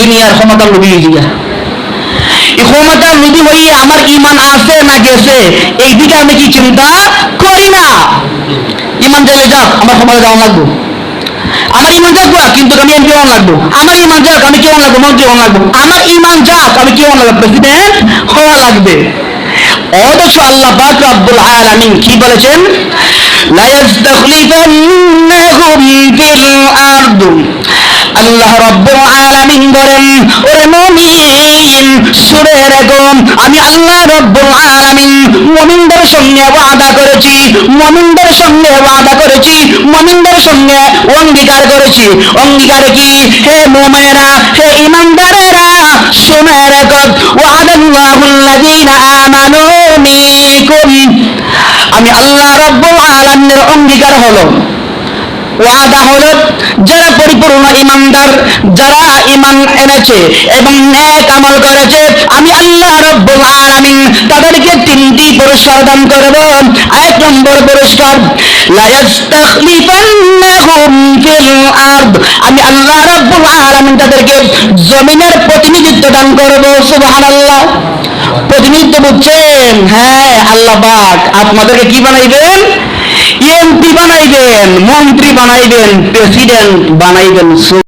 দুনিয়ার হইয়া। এই আমার ইমান আছে না গেছে, এই দিকে আমি কি চিন্তা করি না। ইমান যাক, আমার ক্ষমতা যাওয়া লাগবো। আমার ইমান যাক কিন্তু আমি লাগবো। আমার ইমান যাক, আমি লাগবো লাগবো। আমার ইমান যাক, আমি লাগবো প্রেসিডেন্ট হওয়া লাগবে। অথচ আল্লাহ পাক আলামিন কি বলেছেন? লা ফিল আরদ। আল্লাহ রব্বুল ওরে আমি আল্লাহ রব্বুল আলামিন। সঙ্গে ওয়াদা করেছি, মুমিনদের সঙ্গে ওয়াদা করেছি, মুমিনদের সঙ্গে অঙ্গীকার করেছি। অঙ্গীকার কি? হে মুমিনেরা, হে ইমানদারেরা, শুনে রেখো ওয়াদাল্লাহুল্লাযীনা আমানু মিনকুম। আমি আল্লাহ রব্বুল আলামিনের অঙ্গীকার হলো। ওয়াদা হলো, যারা পরিপূর্ণ ইমানদার যারা ইমান এনেছে এবং ন্যাক আমল করেছে, আমি আল্লাহ রব্বুল আলামিন তাদেরকে তিনটি পুরস্কার দান করব। এক নম্বর পুরস্কার, লা ইয়াস্তাখলিফান্নাহুম ফিল আরদ। আমি আল্লাহ রব্বুল আলামিন তাদেরকে জমিনের প্রতিনিধিত্ব দান করব, সুবহানাল্লাহ। প্রতিনিধিত্ব বুঝছেন? হ্যাঁ আল্লাহ পাক। আপনাদেরকে কি বানাইবেন? বানাইবেন মন্ত্রী বানাইবেন প্রেসিডেন্ট বানাইবেন